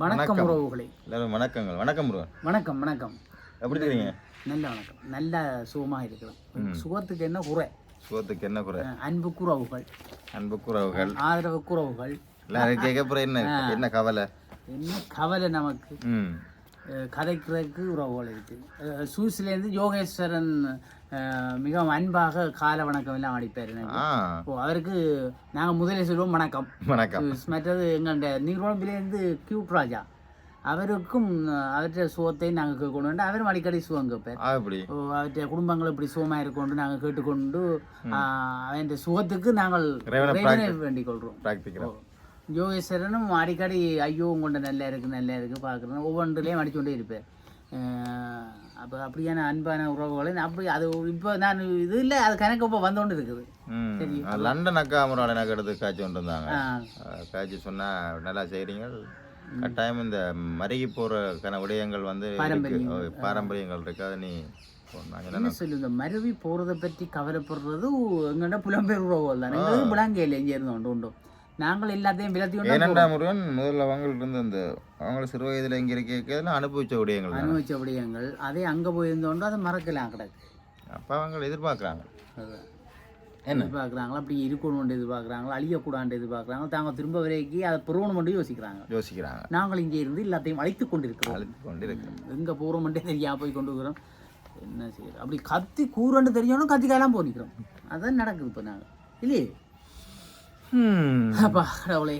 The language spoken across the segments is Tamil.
வணக்கம் உறவுகளே. எல்லாரும் வணக்கங்கள். வணக்கம் முருகன் வணக்கம் வணக்கம். எப்படி இருக்கீங்க நல்ல வணக்கம். நல்ல சுகமாக இருக்கிறோம். சுகத்துக்கு என்ன குறை? சுகத்துக்கு என்ன குறை? அன்புக்கு உறவுகள். அன்பு குறவுகள் ஆதரவுக்கு உறவுகள். எல்லாரும் கேட்க போற என்ன? என்ன கவலை? என்ன கவலை நமக்கு? கதைக்கிறதுக்கு உறவுகள் இருக்கு. அஹ் சூஸ்லேருந்து யோகேஸ்வரன் மிகவும் அன்பாக கால வணக்கம் எல்லாம் அடிப்பார் எனக்கு. அவருக்கு நாங்கள் முதலே சொல்லுவோம் வணக்கம். வணக்கம். மற்றது எங்கள்ட நீர்குழம்பிலேருந்து கியூட் ராஜா. அவருக்கும் அவற்றை சுகத்தை நாங்கள் கேட்கணும் வந்து அவரும் அடிக்கடி சுகம் கேட்பார். அவற்றை குடும்பங்கள் இப்படி சுகமாக இருக்கொண்டு நாங்கள் கேட்டுக்கொண்டு அவன் சுகத்துக்கு நாங்கள் வேண்டிக் கொள்கிறோம். யோகேஸ்வரனும் அடிக்கடி ஐயோ உங்கள்கிட்ட நல்லா இருக்கு நல்லா இருக்கு பார்க்குறேன் ஒவ்வொன்றுலேயும் அடிச்சு கொண்டே இருப்பேன் அப்போ அப்படியான அன்பான உறவுகளை அப்படி அது இப்போ நான் இது இல்லை அது கணக்கு இப்போ வந்தோண்டு இருக்குது. ஆ, லண்டன் அக்கா முறை எனக்கு எடுத்து காய்ச்சி கொண்டு வந்தாங்க. காய்ச்சி சொன்னா நல்லா செய்கிறீங்க கட்டாயம் இந்த மருகி போகிற கன விடயங்கள் வந்து பாரம்பரியங்கள் இருக்கு. அதை நீ என்ன சொல்லு இந்த மருவி போகிறத பற்றி கவலைப்படுறது எங்கள்கிட்ட புலம்பெயர் உறவுகள் தான். எங்களுக்கு விளங்க இல்லை இங்கே இருந்து உண்டு. நாங்கள் எல்லாத்தையும் விலத்தி ஏனண்டா முருகன் முதல்ல அவங்கள்ட்ட இருந்து இந்த அவங்க சிறு வயதில் இங்கே இருக்க அனுபவிச்ச விடயங்கள் அனுபவிச்ச விடயங்கள். அதே அங்கே போயிருந்தோண்டு அதை மறக்கலாம் கிடக்கு அப்போ அவங்க எதிர்பார்க்குறாங்க. அதுதான். எதிர்பார்க்குறாங்களா? அப்படி இருக்கணும்னு எதிர்பார்க்குறாங்களா? அழியக்கூடாது எதிர்பார்க்குறாங்க தாங்க திரும்ப வரைக்கும் அதை பெறணும்னு யோசிக்கிறாங்க. யோசிக்கிறாங்க. நாங்கள் இங்கே இருந்து எல்லாத்தையும் அழைத்து கொண்டிருக்கிறோம். அழுத்து கொண்டு இருக்கு எங்கே போகிறோம்ட்டே தெரியாம போய் கொண்டு இருக்கிறோம். என்ன செய்யறோம் அப்படி கத்தி கூறன்னு தெரியணும் கத்திக்காலாம் போனிக்கிறோம் அதான் நடக்குது இப்போ நாங்கள் இல்லையே? அப்பா கடவுளே.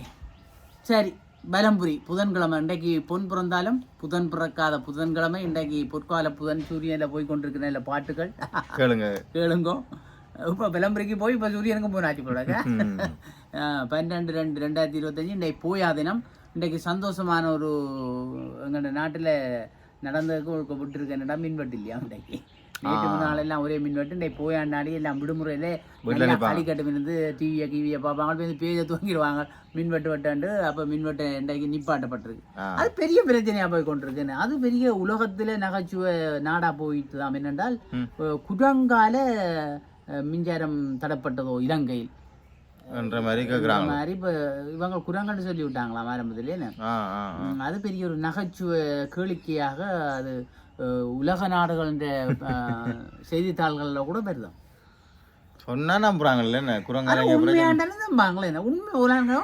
சரி பலம்புரி. புதன்கிழமை இன்றைக்கு பொன் பிறந்தாலும் புதன் பிறக்காத புதன்கிழமை இன்றைக்கு பொற்கால புதன் சூரியனில் போய் கொண்டிருக்கிற இல்லை பாட்டுகள். கேளுங்க. கேளுங்கோ. இப்போ விளம்பரிக்கு போய் இப்போ சூரியனுக்கும் போனாச்சு போடாங்க ம். பன்னெண்டு ரெண்டு ரெண்டாயிரத்தி இருபத்தஞ்சி இன்றைக்கு போயா தினம். இன்றைக்கு சந்தோஷமான ஒரு எங்களோட நாட்டில் நடந்ததுக்கு விட்டுருக்க என்னடா மின்வெட்டு இல்லையா இன்றைக்கு நேற்று நாளெல்லாம் ஒரே மின்வெட்டு இன்றைக்கு போயாண்டாடி எல்லாம் விடுமுறையில் நல்லா களிக்கட்டு இருந்து டிவியை டிவியை பார்ப்பாங்க. போய் பேஜை தூங்கிடுவாங்க. மின்வெட்டு வெட்டாண்டு அப்போ மின்வெட்டு இன்றைக்கு நிப்பாட்டப்பட்டிருக்கு. அது பெரிய பிரச்சனையாக போய் கொண்டிருக்குன்னு. அது பெரிய உலகத்தில் நகைச்சுவை நாடாக போயிட்டு தான் என்னென்றால் அஹ், மின்சாரம் தடப்பட்டதோ இலங்கையில். மாதிரி மாதிரி இப்போ இவங்க குரங்கன்னு சொல்லி விட்டாங்களாம் ஆரம்பத்திலே ஆ ஆ. ஆ. அது பெரிய ஒரு நகைச்சுவை கேளிக்கையாக அது உலக நாடுகளின் செய்தித்தாள்களில் கூட வருதான் சொன்னா நம்புறாங்கல்ல என்ன? குரங்காரங்க உண்மையாண்டாலும் நம்பாங்களே என்ன? உண்மை உலக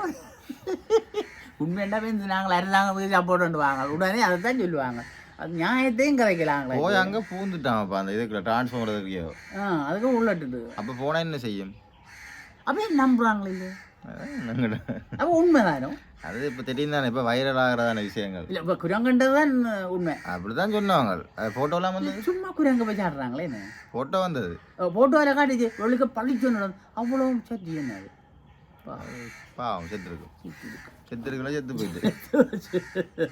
உண்மையாண்டா வந்து நாங்கள் அரசாங்க போய் சப்போர்ட் கொண்டு வாங்க. உடனே அதை தான் சொல்லுவாங்க. அது நியாயத்தையும் கதைக்கலாங்களே போய் அங்க பூந்துட்டான்ப்பா அந்த இதுக்குள்ள டிரான்ஸ்ஃபார்மர் இருக்கோ ஆ அதுக்கும் உள்ளட்டுது. அப்ப போனா என்ன செய்யும்? அப்படியே நம்புறாங்களே இல்லை. அப்போ உண்மைதானோ? அது இப்ப தெரியும் தானே இப்ப வைரல் ஆகிறதான விஷயங்கள். இல்லை இப்போ குரங்கன்றது தான் உண்மை. அப்படிதான் சொன்னவங்க. அது போட்டோலாம் வந்து சும்மா குரங்க போய் சாடுறாங்களே என்ன? போட்டோ வந்தது. போட்டோவில் காட்டுச்சு. ஒழுக்க பழிச்சு அவ்வளோ சட்டி என்ன அது? பாவம் செத்துருக்கு செத்துருக்குல செத்து போயிட்டு.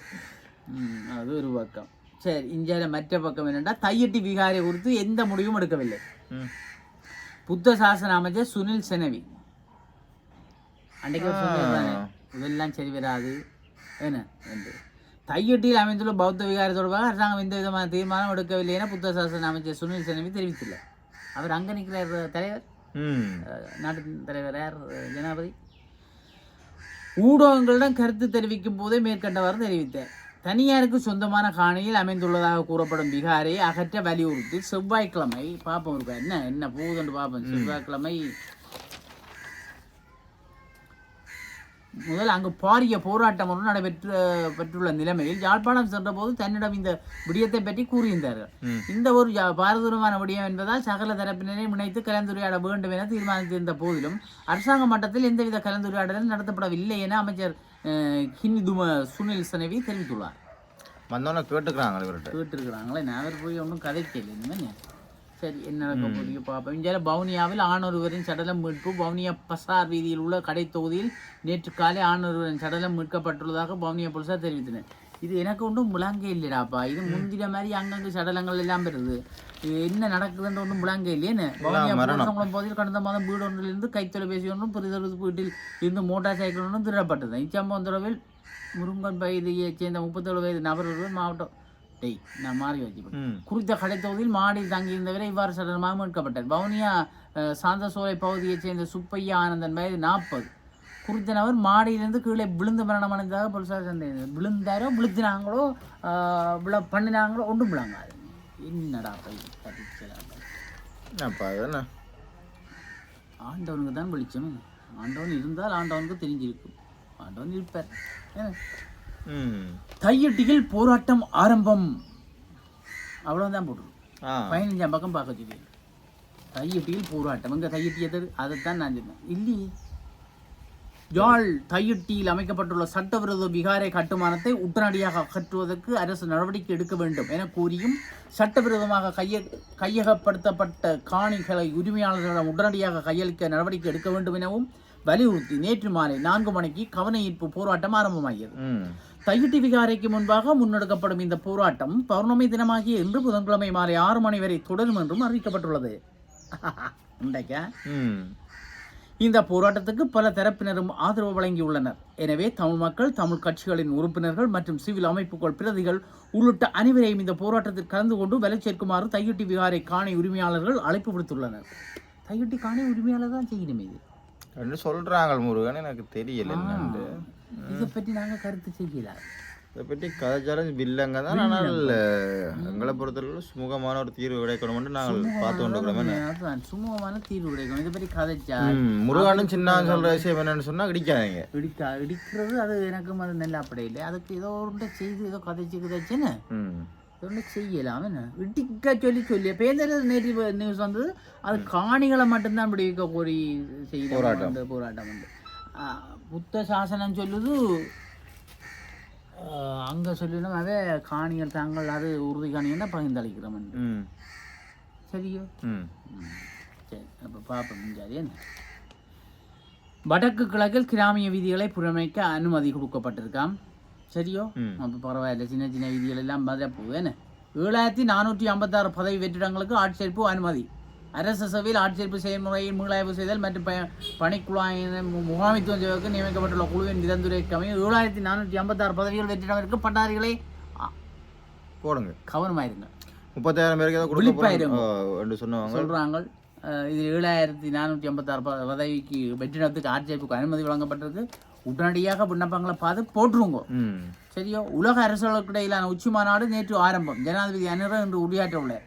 அது ஒரு பக்கம். சரி இந்தியாவில் மற்ற பக்கம் என்னென்னா தையட்டி விகாரை குறித்து எந்த முடிவும் எடுக்கவில்லை. புத்த சாசன அமைச்சர் சுனில் செனவி. அன்றைக்கு இதெல்லாம் சரி வராது என்ன என்று தையொட்டியில் அமைந்துள்ள பௌத்த விகாரை தொடர்பாக அரசாங்கம் எந்த விதமான தீர்மானம் எடுக்கவில்லை என புத்த சாசன அமைச்சர் சுனில் செனவி தெரிவித்துள்ளார் அவர் அங்கே நிற்கிறார் தலைவர் நாட்டின் தலைவர் யார் அஹ், ஜனாதிபதி ஊடகங்களிடம் கருத்து தெரிவிக்கும் போதே மேற்கண்டவாறு தெரிவித்தார் தனியாருக்கு சொந்தமான காணியில் அமைந்துள்ளதாக கூறப்படும் பிகாரை அகற்ற வலியுறுத்தி செவ்வாய்க்கிழமை பார்ப்போம் இருக்கா என்ன என்ன போகுதுன்னு பார்ப்போம் செவ்வாய்க்கிழமை முதல் அங்கு பாரிய போராட்டம் ஒன்று நடைபெற்று பெற்றுள்ள நிலைமையில் யாழ்ப்பாணம் சென்றபோது தன்னிடம் இந்த விடயத்தை பற்றி கூறியிருந்தார்கள். இந்த ஒரு பாரதூரமான விடயம் என்பதால் சகல தரப்பினரையும் இணைத்து கலந்துரையாட வேண்டும் என தீர்மானித்திருந்த போதிலும் அரசாங்க மட்டத்தில் எந்தவித கலந்துரையாடலும் நடத்தப்படவில்லை என அமைச்சர் ஹிந்தும சுனில் சனவி தெரிவித்துள்ளார். வந்தோன்னே கேட்டுக்கிறாங்க இவர்கிட்ட. கேட்டிருக்கிறாங்களே நான் போய் ஒன்றும் கதைக்கல இனிமே சரி என்ன நடக்க போதிய பார்ப்போம் இந்தியாவில் பவுனியாவில் ஆணொருவரின் சடலம் மீட்பு வவுனியா பசார் வீதியில் உள்ள கடை தொகுதியில் நேற்று காலை ஆணொருவரின் சடலம் மீட்கப்பட்டுள்ளதாக வவுனியா போலீசார் தெரிவித்தனர். இது எனக்கு ஒன்றும் முழங்க இல்லைடாப்பா. இது முந்தின மாதிரி அங்கங்க சடலங்கள் எல்லாம் வருது. இது என்ன நடக்குதுன்ற ஒன்றும் முழங்க இல்லையேன்னு பவனியாங்குளம் பகுதியில் கடந்த மாதம் வீடு ஒன்றிலிருந்து கைத்தொலைபேசி ஒன்றும் பிரிதொரு வீட்டில் இருந்து மோட்டார் சைக்கிள் ஒன்றும் திருடப்பட்டது. இச்சம்பவம் தொடர்பில் முருங்கன் பகுதியைச் சேர்ந்த முப்பத்தேழு வயது நபர் ஒருவர் மாவட்டம் டேய் நான் மாறி வச்சுப்பேன் குறித்த கடைத்தொகுதியில் மாடியில் தங்கியிருந்தவரை இவ்வாறு சடலமாக மீட்கப்பட்டார் வவுனியா அஹ், சாந்தசோலை பகுதியைச் சேர்ந்த சுப்பையா ஆனந்தன் வயது நாற்பது. குறித்த நபர் மாடியிலிருந்து கீழே விழுந்து மரணம் அடைந்ததாக போலீசார் சந்தேகம். விழுந்தாரோ விழுத்தினாங்களோ விழ பண்ணினாங்களோ ஒன்றும் விழாங்க என்னடா பை என்ன ஆண்டவனுக்கு தான் வெளிச்சம். ஆண்டவன் இருந்தால் ஆண்டவனுக்கு தெரிஞ்சிருக்கும். ஆண்டவன் இருப்பார். தையட்டிகள் போராட்டம் ஆரம்பம். அவ்வளவுதான் போட்டுரும் ஆ. பதினஞ்சாம் பக்கம் பார்க்க சொல்லி. தையட்டியில் போராட்டம். எங்க தையட்டி எது அதைத்தான் நான் சொன்னேன். இல்லையே யாழ் தையட்டியில் அமைக்கப்பட்டுள்ள சட்டவிரோத விகாரை கட்டுமானத்தை உடனடியாக அகற்றுவதற்கு அரசு நடவடிக்கை எடுக்க வேண்டும் என கூறியும் சட்டவிரோதமாக கைய கையகப்படுத்தப்பட்ட காணிகளை உரிமையாளர்களிடம் உடனடியாக கையளிக்க நடவடிக்கை எடுக்க வேண்டும் எனவும் வலியுறுத்தி நேற்று மாலை நான்கு மணிக்கு கவன ஈர்ப்பு போராட்டம் ஆரம்பமாகியது. தையிட்டி விகாரைக்கு முன்பாக முன்னெடுக்கப்படும் இந்த போராட்டம் பௌர்ணமி தினமாகிய இன்று புதன்கிழமை மாலை ஆறு மணி வரை தொடரும் என்றும் அறிவிக்கப்பட்டுள்ளது. இந்த போராட்டத்துக்கு பல தரப்பினரும் ஆதரவு வழங்கியுள்ளனர். எனவே தமிழ் மக்கள் தமிழ் கட்சிகளின் உறுப்பினர்கள் மற்றும் சிவில் அமைப்புகள் பிரதிகள் உள்ளிட்ட அனைவரையும் இந்த போராட்டத்தில் கலந்து கொண்டு விலை சேர்க்குமாறு தையிட்டி விகாரை காணி உரிமையாளர்கள் அழைப்பு விடுத்துள்ளனர். தையிட்டி காணி உரிமையாளர் தான் செய்யணும் இது. சொல்றாங்க முருகன் எனக்கு தெரியல இதை பற்றி நாங்கள் கருத்து செய்யல இதை பற்றி கதைச்சாலும் வில்லங்க. தான் ஆனால் எங்களை பொறுத்தளவு சுமூகமான ஒரு தீர்வு கிடைக்கணும்னு நாங்கள் பார்த்து கொண்டு அதுதான் சுமூகமான தீர்வு கிடைக்கும் இதை பற்றி கதைச்சா முருகனும் சின்ன சொல்ற விஷயம் என்னன்னு சொன்னா இடிக்காதீங்க. இடிக்க இடிக்கிறது அது எனக்கும் அது நல்ல அப்படி இல்லை. அதுக்கு ஏதோ ஒன்று செய்து ஏதோ கதைச்சு கதைச்சுன்னு ஒன்று செய்யலாம். என்ன? இடிக்க சொல்லி சொல்லி. பேந்தர் நேற்று நியூஸ் வந்தது? அது காணிகளை மட்டும்தான் விடுவிக்க கோரி செய்யணும் போராட்டம். போராட்டம் வந்து. புத்த சாசனம் சொல்லுது. அங்கே சொல்லணும் அதே காணிகள் தாங்கள் அது உறுதி காணிகள்னா பகிர்ந்தளிக்கிறோம் ம். சரியோ. சரி அப்போ பார்ப்போம் சரி என்ன? வடக்கு கிழக்கில் கிராமிய வீதிகளை புறமைக்க அனுமதி கொடுக்கப்பட்டிருக்காம். சரியோ. அப்போ பரவாயில்ல சின்ன சின்ன வீதிகள் எல்லாம் பதில போகுது என்ன? ஏழாயிரத்தி நானூற்றி ஐம்பத்தாறு பதவி வெற்றிடங்களுக்கு ஆட்சேர்ப்பு அனுமதி. அரசு சபையில் ஆட்சேர்ப்பு செயல்முறையை மீளாய்வு செய்தல் மற்றும் ப பணிக்குழாயின் முகாமித்துவம் செய்வதற்கு நியமிக்கப்பட்டுள்ள குழுவின் நிரந்துரைக்கு அமைய ஏழாயிரத்தி நானூற்றி ஐம்பத்தாறு பதவிகள் வெற்றிடமிருக்கு. பட்டாரிகளை ஆ, போடுங்க. கவனமாயிருங்க. முப்பத்தாயிரம் பேருக்கு சொன்னவங்க. சொல்றாங்க. அஹ், இது ஏழாயிரத்தி நானூற்றி ஐம்பத்தாறு பதவிக்கு வெற்றிடத்துக்கு ஆட்சேர்ப்புக்கு அனுமதி வழங்கப்பட்டிருக்கு. உடனடியாக விண்ணப்பங்களை பார்த்து போட்டுருங்க சரியோ? உலக அரசுகளுக்கு இடையிலான உச்சி மாநாடு நேற்று ஆரம்பம். ஜனாதிபதி அனுர இன்று உரையாற்ற உள்ளார்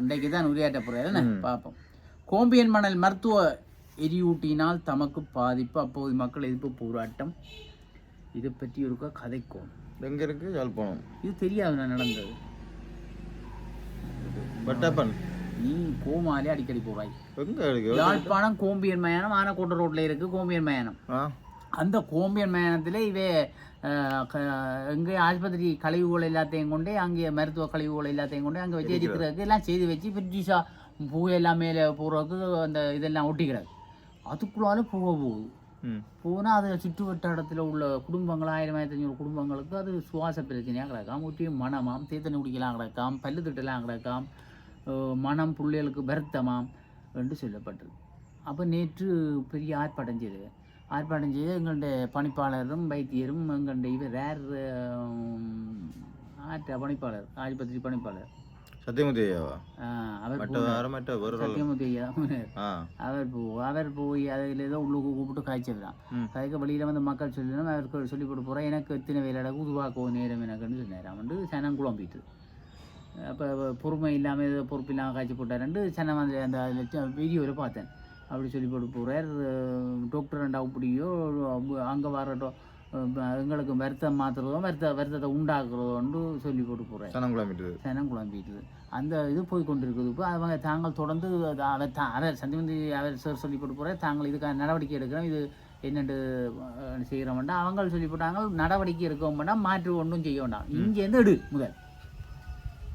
இன்றைக்கு தான் உரையாற்ற போகிறார் பார்ப்போம். கோம்பியன் மணல் மருத்துவ எரியூட்டினால் தமக்கு பாதிப்பு அப்போது மக்கள் எதிர்ப்பு போராட்டம். இதை பற்றி ஒருக்கா கதைக்கும் எங்க இருக்கு? யாழ்ப்பாணம். இது தெரியாது நான் நடந்தது. பட்டப்பன் நீ கோமாலே அடிக்கடி போவாய். யாழ்ப்பாணம் கோம்பியன் மயானம் ஆனக்கோட்டை ரோட்ல இருக்கு கோம்பியன் மயானம். அந்த கோம்பியன் மயானத்தில் இவே அஹ், க- எங்கே ஆஸ்பத்திரி கழிவுகள் எல்லாத்தையும் கொண்டு அங்கே மருத்துவ கழிவுகள் எல்லாத்தையும் கொண்டு அங்கே வச்சு எரிக்கிறதுக்கு எல்லாம் செய்து வச்சு பிரிட்டிஷா புகையெல்லாம் மேலே போகிறதுக்கு அந்த இதெல்லாம் ஒட்டிக்கிறாங்க அதுக்குள்ளால புகை போகுது. ம். போனால் அது சுற்று வட்டாரத்தில் உள்ள குடும்பங்கள் ஆயிரம் ஆயிரத்தி ஐநூறு குடும்பங்களுக்கு அது சுவாச பிரச்சனையாக கிடக்காம். ஒட்டியும் மனமாம் தீத்தனை குடிக்கலாம் கிடக்காம் பல்லு திட்டலாம் கிடக்காம். மனம் பிள்ளைகளுக்கு வருத்தமாம் என்று சொல்லப்பட்டது. அப்போ நேற்று பெரிய ஆர்ப்பாட்டம் செய்து ஆர்ப்பாட்டம் செய்து எங்களுடைய பணிப்பாளரும் வைத்தியரும் எங்களுடைய இவர் வேர் ஆற்ற பணிப்பாளர் ஆஸ்பத்திரி பணிப்பாளர். சத்தியமூர்த்தி ஐயாவா? அவர். சத்தியமூர்த்தி ஐயா அவர் போ அவர் போய் அதில் ஏதோ உள்ளுக்கு கூப்பிட்டு காய்ச்சிடுறான். அதுக்கு வெளியில் வந்து மக்கள் சொல்லணும் அவருக்கு சொல்லி போட்டு போகிறேன் எனக்கு எத்தனை வேலையோட உருவாக்கோ நேரம் எனக்குன்னு சொன்னார். வந்து சனம் குழம்பிட்டு. அப்போ பொறுமை இல்லாமல் ஏதோ பொறுப்பு இல்லாமல் காய்ச்சி போட்டாருண்டு சனம் வந்து அந்த அதில் வீடியோவில் பார்த்தேன். அப்படி சொல்லி போட்டு போகிறார் டாக்டர் ரெண்டா அப்படியோ அங்கே வர எங்களுக்கு வருத்தம் மாற்றுறதோ வருத்த வருத்தத்தை உண்டாக்குறதோன்னு சொல்லி போட்டு போகிறார் சனம் கிளம்பிட்டு சனம் அந்த இது போய் கொண்டிருக்குது. இப்போ அவங்க தாங்கள் தொடர்ந்து அவர் தா அவர் சந்திமந்தி அவர் சார் சொல்லி போட்டு போகிற தாங்கள் இதுக்கான நடவடிக்கை எடுக்கிறோம் இது என்னென்று செய்கிறோம் வேண்டாம். அவங்க சொல்லி போட்டாங்க நடவடிக்கை எடுக்க வேண்டாம் மாற்று ஒன்றும் செய்ய வேண்டாம். இங்கேருந்து எடு முதல்.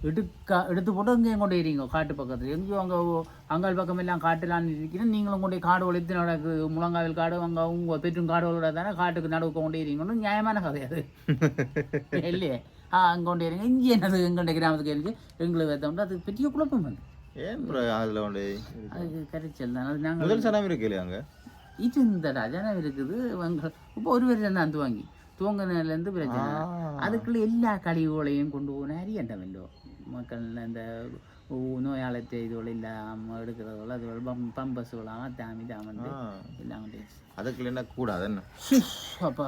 எடுக்க எடுத்து போட்டு எங்கேயும் கொண்டு இருக்கீங்க காட்டு பக்கத்தில். எங்கேயும் அங்கே அங்காள் பக்கம் எல்லாம் காட்டுலான்னு இருக்கிறேன் நீங்களும் கொண்டு காடு ஒழித்து நடக்கு. முழங்காவில் காடு அங்கே உங்கள் பெற்றும் காடு ஒழுட தானே காட்டுக்கு நடுவுக்கு கொண்டு இருக்கீங்கன்னு நியாயமான கதை அது. இல்லையே? ஆ அங்கே கொண்டு இருங்க இங்கே என்னது? எங்கள்ட கிராமத்துக்கு இருக்கு. எங்களுக்கு வைத்தோம்னா அது பெரிய குழப்பம் வந்து ஏன் ப்ரோ அதில் கொண்டு அது கரைச்சல் தான். அது நாங்கள் முதல் சனம் இருக்கு இல்லையா அங்கே? இது இந்த ராஜானம் இருக்குது. இப்போ ஒரு வருஷம் தான் துவங்கி. துவங்கினதுலேருந்து பிரச்சனை. அதுக்குள்ள எல்லா கழிவுகளையும் கொண்டு போன அறியண்டமല്ലോ மக்கள் இந்த நோயாளற்ற இதுகள் இல்லாமல் எடுக்கிறதோட அது பம் பம்பஸுகளாம் தாமி தாமந்து கொண்டு அதுக்குள்ள என்ன கூடாது என்ன? அப்பா.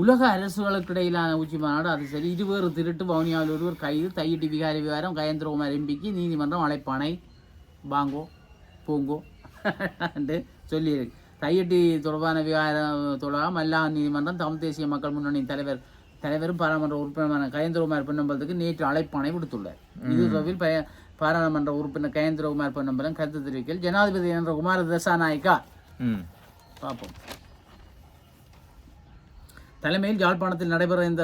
உலக அரசுகளுக்கு இடையிலான உச்சி மாநாடு அது சரி. இருவேறு திருட்டு வவுனியாவில் ஒருவர் கைது தையிட்டு விகாரி விகாரம் கயந்திரகுமார் எம்பிக்கு நீதிமன்றம் அழைப்பானை வாங்கோ போங்கோ. என்று தையிட்டி தொடர்பான விகாரம் தொடர்பாக மல்லா நீதிமன்றம் தமிழ் தேசிய மக்கள் முன்னணி தலைவர் தலைவரும் பாராளுமன்ற உறுப்பினரான கயந்திரகுமார் பொன்னம்பலத்துக்கு நேற்று அழைப்பானை விடுத்துள்ளார். இது தொடர்பில் பாராளுமன்ற உறுப்பினர் கயந்திரகுமார் பொன்னம்பலம் கருத்து தெரிவிக்கையில் ஜனாதிபதி என்ற குமார தசாநாயக்கா பார்ப்போம். தலைமையில் யாழ்ப்பாணத்தில் நடைபெற இந்த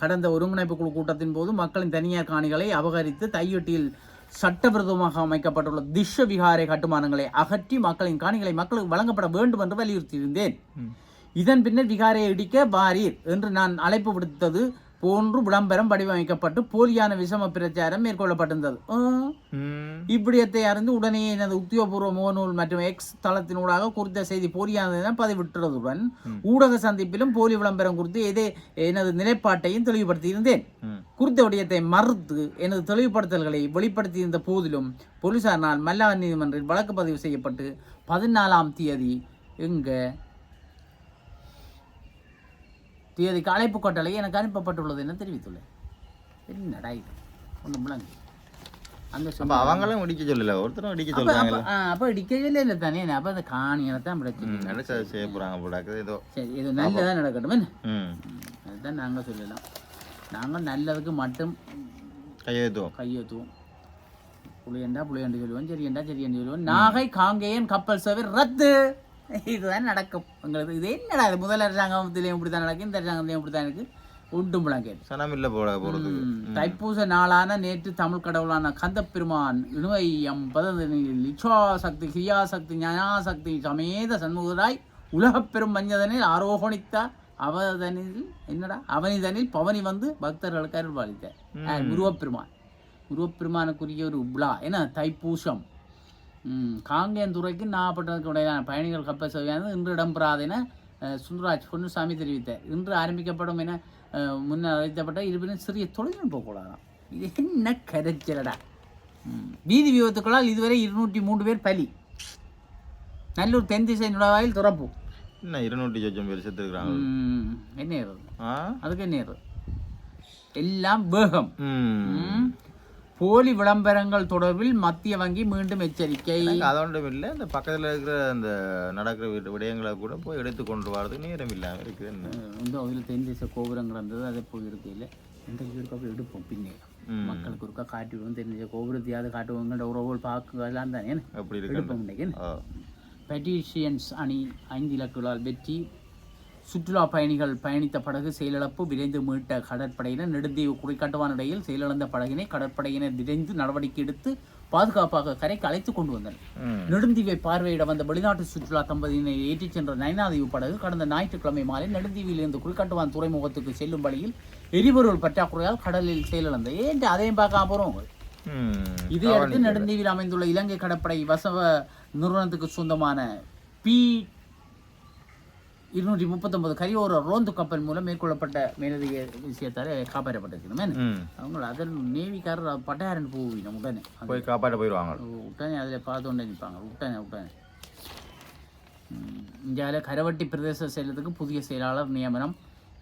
கடந்த ஒருங்கிணைப்பு குழு கூட்டத்தின் போது மக்களின் தனியார் காணிகளை அபகரித்து தையொட்டியில் சட்டவிரோதமாக அமைக்கப்பட்டுள்ள திஷ விகாரை கட்டுமானங்களை அகற்றி மக்களின் காணிகளை மக்களுக்கு வழங்கப்பட வேண்டும் என்று வலியுறுத்தியிருந்தேன். இதன் பின்னர் விகாரையை இடிக்க வாரீர் என்று நான் அழைப்பு விடுத்தது போன்று விளம்பரம் வடிவமைக்கப்பட்டு போலியான விஷம பிரச்சாரம் மேற்கொள்ளப்பட்டிருந்தது. இவ்விடயத்தை அறிந்து உடனே எனது உத்தியோகபூர்வ முகநூல் மற்றும் எக்ஸ் தளத்தினூடாக குறித்த செய்தி போலியானதென பதிவிட்டுள்ளதுடன் ஊடக சந்திப்பிலும் போலி விளம்பரம் குறித்து எதே எனது நிலைப்பாட்டையும் தெளிவுபடுத்தியிருந்தேன். குறித்த விடயத்தை மறுத்து எனது தெளிவுபடுத்தல்களை வெளிப்படுத்தியிருந்த போதிலும் போலீசாரினால் மல்லார் நீதிமன்றில் வழக்கு பதிவு செய்யப்பட்டு பதினாலாம் தேதி எங்க தேதிக்கு அழைப்பு கட்டளை எனக்கு அனுப்பப்பட்டுள்ளது என தெரிவித்துள்ளேன். என்னடா இது? ஒன்றும் விளங்கு. அந்த அப்ப அவங்களும் இடிக்க சொல்லல. ஒருத்தரும் இடிக்க அப்ப சொல்றாங்கல்ல. அப்ப- இடிக்கவே இல்லை தானே. அப்ப அந்த காணியில தான் பிரச்சனை நினைச்சா செய்ய போறாங்க ஏதோ சரி இது நடக்கட்டும் அதுதான் நாங்க சொல்லலாம். நாங்க நல்லதுக்கு மட்டும் கையெழுத்துவோம். கையெழுத்துவோம். புளியண்டா புளியண்டு சொல்லுவோம் சரியண்டா சரியண்டு சொல்லுவோம். நாகை காங்கேயன் கப்பல் சேவை ரத்து! இதுதான் நடக்கும். உங்களுக்கு இது என்னடா இது? முதல் அரசாங்கத்திலையும் இப்படி தான் நடக்கும் இந்த அரசாங்கத்திலையும் இப்படி தான் இருக்கு ஒன்றும் விளங்கேது சனம் இல்லை போல போறதுக்கு தைப்பூச நாளான நேற்று தமிழ் கடவுளான கந்தப்பெருமான் இணுவையம் பததனில் இச்சாசக்தி கிரியாசக்தி ஞானாசக்தி சமேத சண்முகராய் உலகப் பெரும் மஞ்சதனில் ஆரோகணித்த அவதனில் என்னடா? அவனிதனில் பவனி வந்து பக்தர்களுக்கு அருள்பாலித்தார் யார்? முருகப்பெருமான். முருகப்பெருமானுக்குரிய ஒரு விழா ஏன்னா தைப்பூசம். ம், காங்கேயந்துறைக்கு நாகப்பட்டினத்துக்கு இடையிலான பயணிகள் கப்பல் சேவையானது இன்று இடம்பெறாது என சுந்தராஜ் பொன்னுசாமி தெரிவித்தார். இன்று ஆரம்பிக்கப்படும் என முன்னர் அறிவிக்கப்பட்ட இருப்பினும் சிறிய தொழில்நுட்ப கூடாதான் இது என்ன கரைச்சலடா வீதி விபத்துக்களால் இதுவரை இருநூற்றி மூன்று பேர் பலி. நல்லூர் தென் திசை நுழைவாயில் திறப்பு. என்ன இருநூற்றி சொச்சம் பேர் செத்துருக்குறாங்க? என்ன அதுக்கு என்ன எல்லாம் வேகம். போலி விளம்பரங்கள் தொடர்பில் மத்திய வங்கி மீண்டும் எச்சரிக்கை. அதோண்டும் இல்லை. இந்த பக்கத்தில் இருக்கிற அந்த நடக்கிற விட- விடயங்களை கூட போய் எடுத்து கொண்டு வரதுக்கு நேரம் இல்லாமல் இருக்குது. இந்த அதில் தெரிஞ்ச கோபுரங்கள் இருந்தது அதை போய் இருக்கையில் இந்த இருக்கா போய் எடுப்போம் பின்னே. மக்களுக்கு ஒருக்கா காட்டிவிடுவோம் தெரிஞ்ச கோபுரத்தையாவது காட்டுவோங்கிற உறவுகள் பார்க்கலாம் தானே. அப்படி இருக்கு எடுப்போம் இன்னைக்கு பெட்டிஷியன்ஸ் அணி ஐந்து இலக்குகளால் வெற்றி சுற்றுலா பயணிகள் பயணித்த படகு செயலிழப்பு விரைந்து மீட்ட கடற்படையினர் நெடுந்தீவு குடிக்காட்டுவான் இடையில் செயலிழந்த படகினை கடற்படையினர் விரைந்து நடவடிக்கை எடுத்து பாதுகாப்பாக கரைக்கு அழைத்து கொண்டு வந்தனர். நெடுந்தீவை பார்வையிட வந்த வெளிநாட்டு சுற்றுலா தம்பதியினை ஏற்றிச் சென்ற நயனாதீவு படகு கடந்த ஞாயிற்றுக்கிழமை மாலை நெடுந்தீவில் இருந்து குளிக்காட்டுவான் துறைமுகத்துக்கு செல்லும் வழியில் எரிபொருள் பற்றாக்குறையால் கடலில் செயலிழந்த. ஏன் அதையும் பார்க்காம போறோம் இதையடுத்து நெடுந்தீவில் அமைந்துள்ள இலங்கை கடற்படை வசவ நிறுவனத்துக்கு சொந்தமான பி இருநூற்றி முப்பத்தொன்பது கரியோர ரோந்து கப்பல் மூலம் மேற்கொள்ளப்பட்ட மேலதிக விஷயத்தால் காப்பாற்றப்பட்டிருக்கணுமே அவங்க அதில் நேவிக்காரர் பட்டாரன் போவினோம் உடனே. போய் காப்பாற்ற போயிடுவாங்க. உடனே அதில் பார்த்து கொண்டே நிற்பாங்க. உடனே உடனே. இந்தியாவில் கரவட்டி பிரதேச செயலத்துக்கு புதிய செயலாளர் நியமனம்.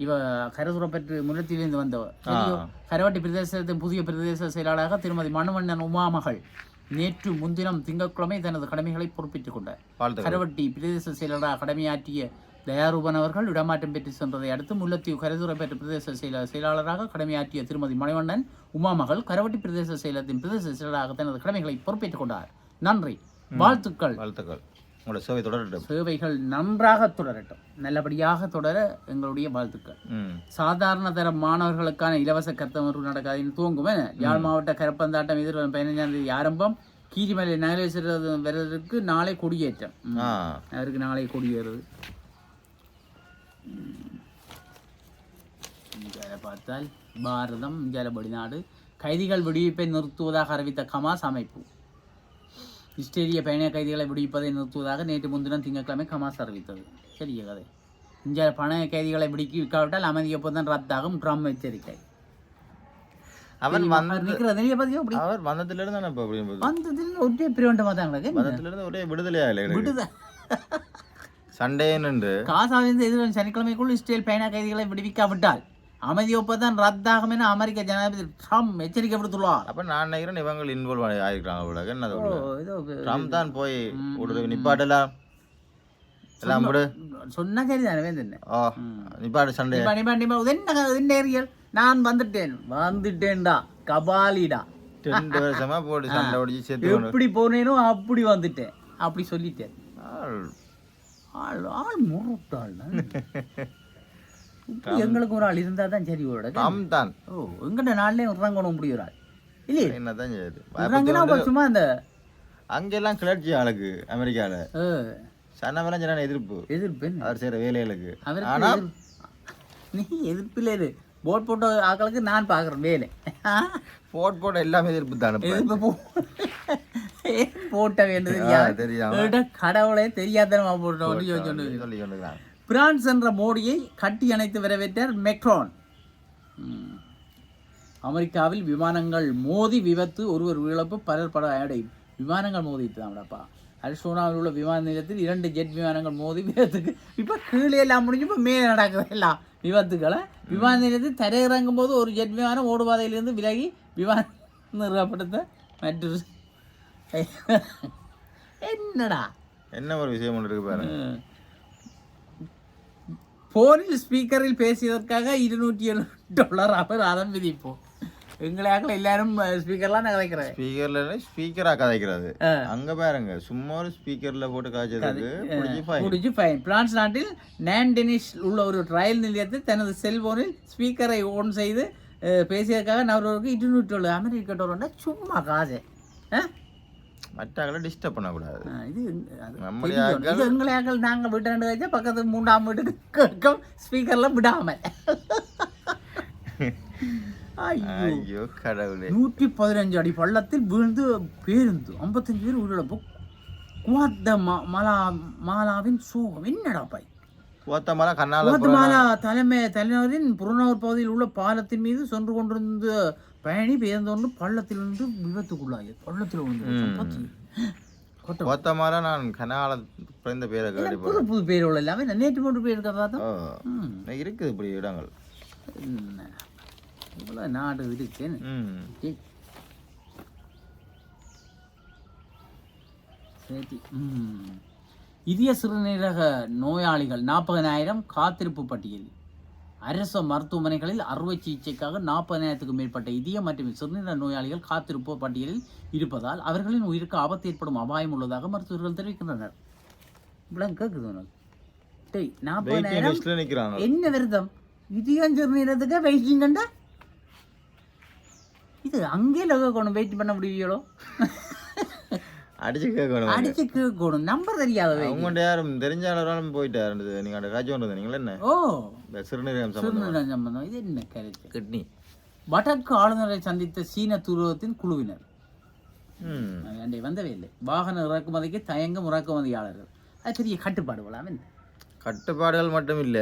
இவ கரதுரப்பற்று முன்னத்திலிருந்து வந்தவர்? கரவட்டி பிரதேசத்தின் புதிய பிரதேச செயலாளராக திருமதி மணுவண்ணன் உமாமகள் நேற்று முன்தினம் திங்கட்கிழமை தனது கடமைகளை பொறுப்பேற்றுக் கொண்டார். கரவட்டி பிரதேச செயலராக கடமையாற்றிய தயாரூபன் அவர்கள் இடமாற்றம் பெற்று சென்றதை அடுத்து முல்லத்தீவு கரைதுறை பெற்ற பிரதேச செயல செயலாளராக கடமையாற்றிய திருமதி மணிவண்ணன் உமாமகள் கரவட்டி பிரதேச செயலகத்தின் பிரதேச செயலராக தனது கடமைகளை பொறுப்பேற்றுக் கொண்டார். நன்றி. வாழ்த்துக்கள். வாழ்த்துக்கள். உங்களோட சேவை தொடரட்டும். சேவைகள் நன்றாக தொடரட்டும். நல்லபடியாக தொடர எங்களுடைய வாழ்த்துக்கள். சாதாரண தர மாணவர்களுக்கான இலவச கருத்தமர்வு நடக்காதுன்னு தூங்குமே யாழ் மாவட்ட கரப்பந்தாட்டம் எதிர்வரும் பதினஞ்சாம் தேதி ஆரம்பம். கீரிமலை நகரேஸ்வரர் வர்றதுக்கு நாளை கொடியேற்றம். அவருக்கு நாளை கொடியேறுது இங்கே பார்த்தால் பாரதம் இந்தியால வெளிநாடு. கைதிகள் விடுவிப்பை நிறுத்துவதாக அறிவித்த கமாஸ் அமைப்பு. இஸ்ரேலிய பயண கைதிகளை விடுவிப்பதை நிறுத்துவதாக நேற்று முன்தினம் திங்கட்கிழமை கமாஸ் அறிவித்தது. சரிய கதை. இந்தியா பண கைதிகளை விடுவிக்காவிட்டால் அமைதி ஒப்பந்தம் ரத்தாகும்? ட்ரம் எச்சரிக்கை. அவன் அவர் வந்ததுல இருந்து ஒரே பிரிவண்டமாக தான் விடுதலையா இல்லை எனக்கு. சண்டேன்னு காசாவிலிருந்து எதிர்வரும் சனிக்கிழமைக்குள் இஸ்ரேல் பயண கைதிகளை விடுவிக்காவிட்டால் அமைதி ஒப்பந்தம் ரத்தாகும் என அமெரிக்க ஜனாதிபதி ட்ரம்ப் எச்சரிக்கை விடுத்துள்ளார் அப்ப நான் நினைக்கிறேன் இவங்க இன்வால்வ் ஆகிருக்காங்க போல. என்னது ஓ, ஏதோ ட்ரம் தான் போய் விடுது நிப்பாட்டலாம் எல்லாம் விடு. சொன்னா சரிதானே வேந்தன் ஓ நிப்பாட்டு சண்டே நிப்பா நிப்பா என்ன என்ன ஏரியல் நான் வந்துட்டேன். வந்துட்டேன்டா. கபாலிடா. ரெண்டு வருஷமா போட்டு சண்டை கொண்டு எப்படி போனேனோ அப்படி வந்துட்டேன். அப்படி சொல்லிட்டேன். ஆள். ஆள் முருட்டாள் எங்களுக்கு ஒரு ஆள் இருந்தா தான் சரி ட்ரம் தான். ஓ எங்கிட்ட நாள்லயே இறங்கணும் முடியும் ஒரு ஆள். இல்லையே? என்னதான் அப்ப சும்மா இந்த அங்கெல்லாம் கிளர்ச்சி ஆளுக்கு அமெரிக்கால. ஏ, சனவெல்லாம் எதிர்ப்பு. எதிர்ப்பு? அவர் செய்யற வேலைகளுக்கு. அவருக்கு ஆனா எதிர்ப்பு. நீ எதிர்ப்பில் இரு. போட் போட்ட ஆட்களுக்கு நான் பார்க்குறேன் வேலை. போட் போட எல்லாமே எதிர்ப்பு தானே. எதிர்ப்பு போட்ட வேண்டியது தெரியாம. கடவுளே தெரியாதனமா போட்டோம் சொல்லி சொல்லி பிரான்ஸ் என்ற மோடியை கட்டி அணைத்து வரவேற்றார் மெக்ரான். அமெரிக்காவில் விமானங்கள் மோதி விபத்து ஒருவர் இழப்பு பலர் அடையும் விமானங்கள் மோதிட்டுதான்டாப்பா அரிசோனாவில் உள்ள விமான நிலையத்தில் இரண்டு ஜெட் விமானங்கள் மோதி விபத்துக்கு இப்போ கீழே எல்லாம் முடிஞ்சு இப்போ மேலே நடக்குது எல்லாம். விபத்துக்களை. விமான நிலையத்தில் தரையிறங்கும் போது ஒரு ஜெட் விமானம் ஓடுபாதையிலிருந்து விலகி விமானம் நிறுவப்படுத்த மற்றொரு என்னடா? என்ன ஒரு விஷயம் ஒன்று இருக்கு பாருங்க. போனில் ஸ்பீக்கரில் பேசியதற்காக இருநூற்றி எழுபது டாலர் அபராதம் விதிப்போம். எங்களையாக்கள் எல்லாரும் ஸ்பீக்கர்லாம் நான் கலைக்கிறேன் ஸ்பீக்கர்ல ஸ்பீக்கரா கதைக்கிறது. அங்க பாருங்க சும்மா ஒரு ஸ்பீக்கர்ல போட்டு காய்ச்சதுக்கு. முடிஞ்சு ஃபைன் பிரான்ஸ் நாட்டில் நான்டெனிஷ் உள்ள ஒரு ரயில் நிலையத்தில் தனது செல்போனில் ஸ்பீக்கரை ஓன் செய்து அஹ், பேசியதற்காக நபர்களுக்கு இருநூற்றி எழுபது அமெரிக்க டாலர்னா சும்மா காசு? மற்றவங்களை டிஸ்டர்ப் பண்ணக்கூடாது இது நம்முடைய. இது எங்களையாக்கள் நாங்கள் வீட்டு ரெண்டு வச்சா பக்கத்து மூன்றாம் வீட்டுக்கு ஸ்பீக்கர்லாம் விடாமல் ஐயோ. கடவுளே. நூற்றி பதினஞ்சு அடி பள்ளத்தில் விழுந்து பேருந்து. ஐம்பத்தஞ்சு பேர் உயிரிழப்பு. குவாத்த மலா மாலாவின் சோகம். என்னடா பாய் ஓத்தமால கண்ணால குவாத்தமாலா தலைமை தலைநகரின் புறநகர் பகுதியில் உள்ள பாலத்தின் மீது சென்று கொண்டிருந்த பயணி பேருந்தொன்று பள்ளத்திலிருந்து விபத்துக்குள்ளாயது பள்ளத்தில் விழுந்து. ஓத்தமால நான் கண்ணால பிறந்த பேரை புது புது பேர் உள்ள எல்லாமே நேற்று மூன்று பேர் இருக்கிறதா தான் ஓ. ம். இருக்குது இப்படி இடங்கள். என்ன? இவ்வளோ நாடு இருக்கேன்னு. சரி. இதய சிறுநீரக நோயாளிகள் நாற்பதனாயிரம் காத்திருப்பு பட்டியல். அரசு மருத்துவமனைகளில் அறுவை சிகிச்சைக்காக நாற்பதனாயிரத்துக்கும் மேற்பட்ட இதய மற்றும் சிறுநீரக நோயாளிகள் காத்திருப்பு பட்டியலில் இருப்பதால் அவர்களின் உயிருக்கு ஆபத்து ஏற்படும் அபாயம் உள்ளதாக மருத்துவர்கள் தெரிவிக்கின்றனர். இவ்வளவு கேட்குது நிக்கிறாங்க. என்ன விரதம்? இதயம் சிறுநீரகத்துக்கு வெயிட்டிங் கண்டா இது அங்கே லோகணும் வெயிட் பண்ண முடியலோ அடிச்சு கேட்கணும் அடிச்சு கேட்கணும் நம்பர் தெரியாதவே அவங்கள்ட்ட யாரும் தெரிஞ்ச அளவாலும் போயிட்டாரு நீங்க அந்த ராஜ்யம் வந்தது நீங்களா என்ன? ஓ. இந்த சிறுநீரகம் சம்பந்தம்? சிறுநீரக சம்பந்தம்? இது என்ன கருத்து? கிட்னி. வடக்கு ஆளுநரை சந்தித்த சீன துருவத்தின் குழுவினர். அண்டை வந்தவே இல்லை. வாகன இறக்குமதிக்கு தயங்கும் இறக்குமதியாளர்கள். அது பெரிய கட்டுப்பாடு போலாம் என்ன? கட்டுப்பாடுகள் மட்டும் இல்ல.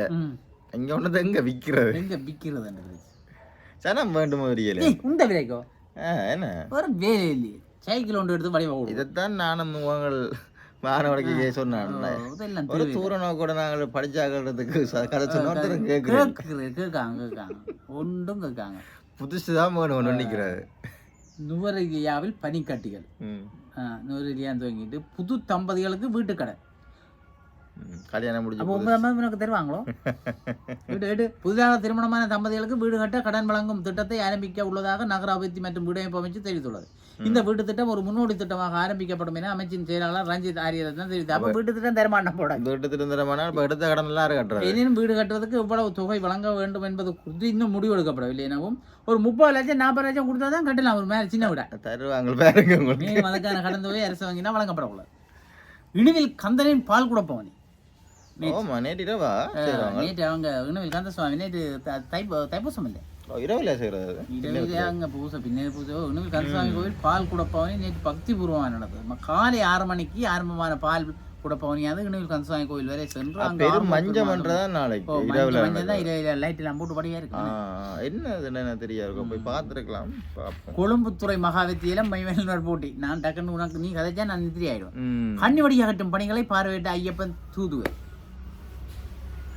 இங்க ஒண்ணது எங்க விக்கிறது? எங்க விற்கிறது சனம் வேண்டும் ஏய் உண்ட விலைக்கோ? என்ன? ஒரு வேலை இல்லையே. சைக்கிள் ஒன்று எடுத்து வடிவ இதைத்தான் நானும் உங்கள் மாணவர்களுக்கு சொன்னேன் ஒரு தூர நோக்கோட நாங்கள் படிச்சாக்கிறதுக்கு கதை சொன்ன ஒருத்தர் கேட்கிறேன். கேட்குறது கேட்காங்க கேட்காங்க. ஒன்றும் கேட்காங்க. புதுசு தான் வேணும் ஒன்று நிற்கிறாரு நுவரெலியாவில் பனிக்கட்டிகள். ம். நுவரெலியா துவங்கிட்டு புது தம்பதிகளுக்கு வீட்டு கடை ம். கல்யாணம் முடிஞ்சு ஒன்பதாம் மாதம் உனக்கு தருவாங்களோ? வீடு வீடு. புதிதாக திருமணமான தம்பதிகளுக்கு வீடு கட்ட கடன் வழங்கும் திட்டத்தை ஆரம்பிக்க உள்ளதாக நகர அபிவிருத்தி மற்றும் வீடமைப்பு அமைச்சு தெரிவித்துள்ளது. இந்த வீட்டு திட்டம் ஒரு முன்னோடி திட்டமாக ஆரம்பிக்கப்படும் என அமைச்சின் செயலாளர் ரஞ்சித் ஆரியரத்னம் தெரிவித்தார். அப்ப வீட்டு திட்டம் தரமாட்டோம் போட வீட்டு திருந்தரமான இப்போ எடுத்த கடன் எல்லாம் கட்டுறது. எனினும் வீடு கட்டுவதற்கு இவ்வளவு தொகை வழங்க வேண்டும் என்பது குறித்து இன்னும் முடிவெடுக்கப்படவில்லை எனவும் ஒரு முப்பது லட்சம் நாற்பது லட்சம் கொடுத்தா தான் கட்டலாம் ஒரு மேல சின்ன விட. தருவாங்க பாருங்க அதற்கான கடன் தொகை அரசு வங்கினா வழங்கப்படக்கூடாது இணுவில் கந்தனின் பால் குடப்பவனி. நேற்று அவங்க கந்த சுவாமி நேற்று த- தைப்பூசம் இல்லை இரவுல இரவிலே அங்க பூசை பின்னே பூசை. இணுவில் கந்தசுவாமி கோவில் பால் குடப்பவனி நேற்று பக்தி பூர்வமாக நடந்தது. காலை ஆறு மணிக்கு ஆரம்பமான பால் குடப்பவனியாவது கந்தசுவாமி கோவில் வரை சென்று அங்க பெரும் ஆர்வம் மஞ்சம் பெருமாள் பண்றதான் நாளைக்கு இரவுல லைட் எல்லாம் போட்டு படியா இருக்கு. என்ன என்ன இருக்கும்? போய் பார்த்துருக்கலாம் கொழும்புத்துறை மகாவித்தியில மைவேலினர் போட்டி. நான் டக்குன்னு உனக்கு நீ கதைச்சா நான் நிதிரி ஆயிடுவேன் ம். கண்ணிவடி அகற்றும் பணிகளை பார்வையிட்ட ஐயப்பன் தூதுவர்.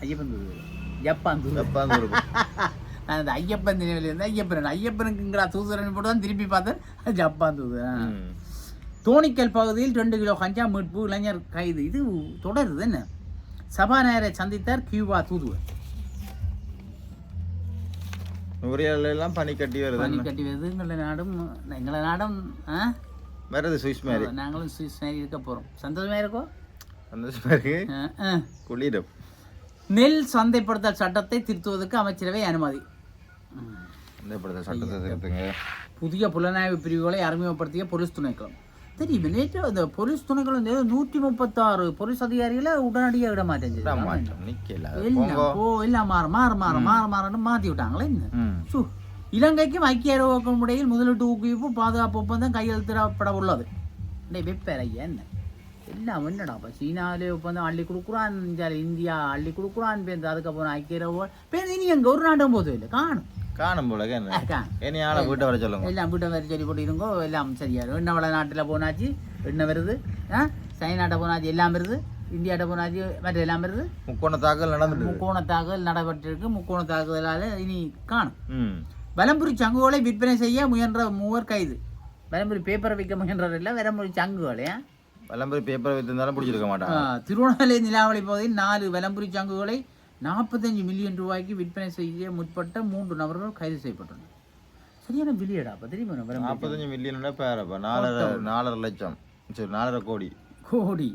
ஐயப்பன் தூதுவர் ஜப்பான் ஜப்பான் நான் அந்த ஐயப்பன் நினைவில் இருந்தேன். ஐயப்பன் ஐயப்பனுக்குங்கிறா தூதுவரன் போட்டு தான் திருப்பி பார்த்தேன். அது ஜப்பான். ம். தோணிக்கல் பகுதியில் ரெண்டு கிலோ கஞ்சா மீட்பு இளைஞர் கைது. இது தொடருது என்ன? சபாநாயகரை சந்தித்தார் கியூபா தூதுவர். உரையாடல எல்லாம் பனி கட்டி வருது பணி கட்டி வருது. எங்களை நாடும் எங்களை நாடும்? வருது சுவிஸ் மாதிரி. நாங்களும் சுவிஸ் மாதிரி இருக்க போகிறோம் சந்தோஷமா இருக்கோம் ஆ, ஆ. குளிரும். நெல் சந்தைப்படுத்தல் சட்டத்தை திருத்துவதற்கு அமைச்சரவை அனுமதி. சட்டத்தை திருத்துங்க. புதிய புலனாய்வு பிரிவுகளை அறிமுகப்படுத்திய போலீஸ் துணைக்களம் தெரியுமே நேற்று அந்த போலீஸ் துணைக்களம் நூற்றி முப்பத்தாறு போலீஸ் அதிகாரிகளை உடனடியாக விட அது எல்லாம் மாற மாற மாற மாற மாறன்னு மாற்றி விட்டாங்களே சு இலங்கைக்கும் ஐக்கிய அரபு இடையில் முதலீட்டு ஊக்குவிப்பு பாதுகாப்பு ஒப்பந்தம் கையெழுத்திடப்பட உள்ளது. ஐயா என்ன? எல்லாம் என்னடாப்பா சீனாவிலே ஒப்பந்தம் அள்ளி கொடுக்குறான் இந்தியா அள்ளி கொடுக்குறான் பேருந்து அதுக்கப்புறம் ஐக்கிய அரபு பேருந்து இனி எங்க ஒரு நாட்டும் போதும் இல்லை காணும். காணும் போல என்ன? ஆளை வீட்டை வர சொல்லுங்க. எல்லாம் வீட்டை வரி சொல்லி போட்டு இருங்கோ எல்லாம் சரியா இருக்கும் எண்ணெய் வள நாட்டில் போனாச்சு? எண்ணெய் வருது? ஆ? சைனாட்ட போனாச்சு எல்லாம் வருது. இந்தியாட்ட போனாச்சு மற்ற எல்லாம் வருது. முக்கோண தாக்கல் நடந்துட்டு முக்கோண தாக்குதல் நடைபெற்றிருக்கு முக்கோண தாக்குதலால் இனி காணும். வலம்புரி சங்குகளை விற்பனை செய்ய முயன்ற மூவர் கைது. வலம்புரி பேப்பரை விற்க முயன்றவர் இல்லை வலம்புரி சங்குகளை ஆ? விளம்பர பேப்பர் வைத்திருந்தாலும் பிடிச்சிருக்க ஆ, மாட்டாங்க திருவண்ணாமலை நிலாவளி பகுதியில் நாலு வலம்புரி சங்குகளை நாற்பத்தஞ்சு மில்லியன் ரூபாய்க்கு விற்பனை செய்ய முற்பட்ட மூன்று நபர்கள் கைது செய்யப்பட்டனர் சரியான விலையடா அப்போ தெரியுமா வலம்புரி நாற்பத்தஞ்சு மில்லியன் பேரப்பா நாலரை நாலரை லட்சம். சரி நாலரை கோடி. கோடி.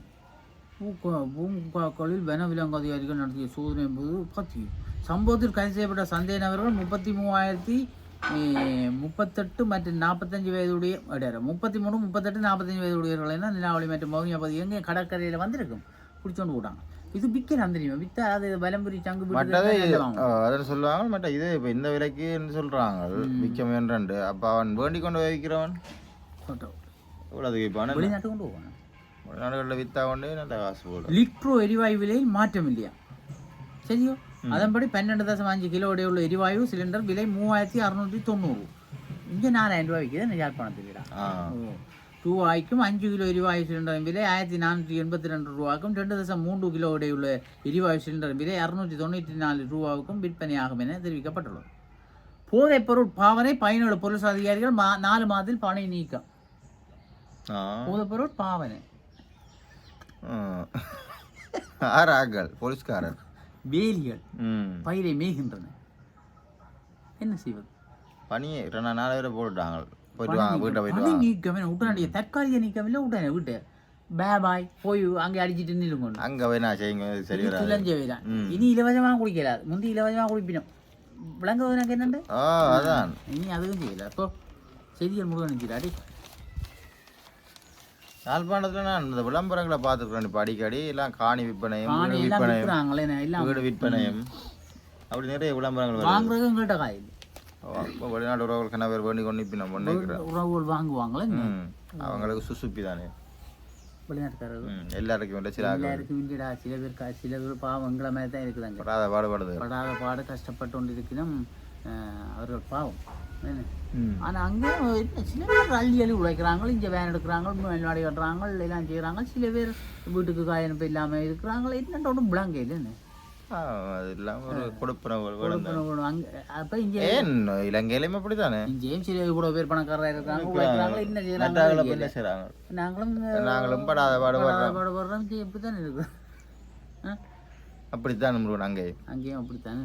பூங்காக்களில் வனவிலங்கு அதிகாரிகள் நடத்திய சோதனை போது பத்தி. சம்பவத்தில் கைது செய்யப்பட்ட சந்தேக நபர்கள் முப்பத்தி மூவாயிரத்தி முப்பத்தெட்டு மற்றும் நாற்பத்தஞ்சு வயதுடைய அடையாறு முப்பத்தி மூணு முப்பத்தெட்டு நாற்பத்தஞ்சு வயதுடையவர்கள் என்ன? நிலாவளி மற்றும் மௌனியா பகுதி எங்கே? கடற்கரையில் வந்திருக்கும். பிடிச்சோண்டு போட்டாங்க இது விற்கிறான் தெரியுமா? வித்தா அது வலம்புரி சங்கு. அதில் சொல்லுவாங்க. மற்ற இது இப்போ இந்த விலைக்குன்னு சொல்றாங்க. விற்க வேண்டாண்டு அப்போ அவன் வேண்டிக் கொண்டு போட்டோ. இவ்வளோது விற்பான வெளிநாட்டு கொண்டு போவாங்க வெளிநாடுகளில் விற்றா கொண்டு நல்ல காசு போடும் லிட்ரோ எரிவாயு விலையில் மாற்றம் இல்லையா? சரியோ? அதன்படி பன்னெண்டு தசம் அஞ்சு கிலோ உள்ள எரிவாயு சிலிண்டர் விலை மூவாயிரத்தி அறுநூற்றி தொண்ணூறு இங்கே நாலாயிரம் ரூபாய் விற்கிது யாழ்ப்பாணத்துலடா ஆ ரூபாய்க்கும் அஞ்சு கிலோ எரிவாயு சிலிண்டரின் விலை ஆயிரத்தி நானூற்றி எண்பத்தி ரெண்டு ரூபாய்க்கும் ரெண்டு தசம் மூன்று கிலோ உள்ள எரிவாயு சிலிண்டரின் விலை அறுநூற்றி தொண்ணூற்றி நாலு ரூபாவுக்கும் விற்பனையாகும் என தெரிவிக்கப்பட்டுள்ளது போதைப் பொருள் பாவனை பதினேழு போலீஸ் அதிகாரிகள் மா நாலு மாதத்தில் பணி நீக்கம் போதைப் பொருள் பாவனை ம். ஆறு ஆக்கள் போலீஸ்காரர் வேலிகள் பயிரை மேய்கின்றன. என்ன செய்வது? பனியே ரெண்டு நாலு பேரை போட்டுட்டாங்க. போயிட்டு வாங்க வீட்டை போயிட்டு நீக்கம் என்ன உடனடிய தற்காலிக நீக்கம் இல்லை உடனே விட்டு பே பாய் போய் அங்கே அடிச்சிட்டு நில்லுங்க. அங்கே போய் நான் செய்யுங்க. சரி துலஞ்ச வேதான். இனி இலவசமாக குடிக்கலாது முந்தி இலவசமாக குடிப்பினோம். விளங்க எனக்கு என்னண்டு அதான். இனி அதுவும் செய்யல. அப்போ செய்திகள் முழுவதும் நினைக்கிறாடி யாழ்ப்பாணத்தில் நான் இந்த விளம்பரங்களை பார்த்துருக்குறேன் இப்போ அடிக்கடி எல்லாம் காணி விற்பனையும் வீடு விற்பனையும் வீடு விற்பனையும். அப்படி நிறைய விளம்பரங்கள் வருது. வாங்குறது எங்கள்கிட்ட காயில் இப்போ வெளிநாட்டு உறவுகள் கண்ணா பேர் வேண்டி கொண்டு இப்போ நம்ம உறவுகள் வாங்குவாங்களே அவங்களுக்கு சுசுப்பி தானே. வெளிநாட்டுக்காரர்கள். எல்லாருக்கும் சில எல்லாருக்கும் சில பேர் சில பேர் பாவம் எங்களை மாதிரி தான் இருக்குதாங்க. படாத பாடுபடுது. படாத பாடு கஷ்டப்பட்டு கொண்டு இருக்கணும் அவர்கள் பாவம். ஆனால் அங்கே என்ன சில பேர் அள்ளி அள்ளி உழைக்கிறாங்க இங்கே வேன் எடுக்கிறாங்க மேல்நாடு கட்டுறாங்க எல்லாம் செய்கிறாங்க சில பேர் வீட்டுக்கு காயனுப்பு இல்லாமல் இருக்கிறாங்க. என்னென்ன ஒன்றும் விளங்க இல்லைன்னு இலங்கையிலுமே அப்படித்தானே? இங்கேயும் சில கூட பேர் பணக்காரராக உழைக்கிறாங்க என்ன செய்கிறாங்க நாங்களும் நாங்களும் படாத பாடுபடுறோம். பாடுபடுறோம். இப்படி தானே இருக்கு. ஆ? அப்படித்தான் அங்கே அங்கேயும். அப்படித்தானே.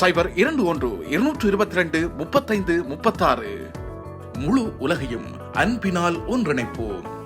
சைபர் இரண்டு ஒன்று இருநூற்று இருபத்தி ரெண்டு முப்பத்தைந்து முப்பத்தாறு. முழு உலகையும் அன்பினால் ஒன்றிணைப்போம்.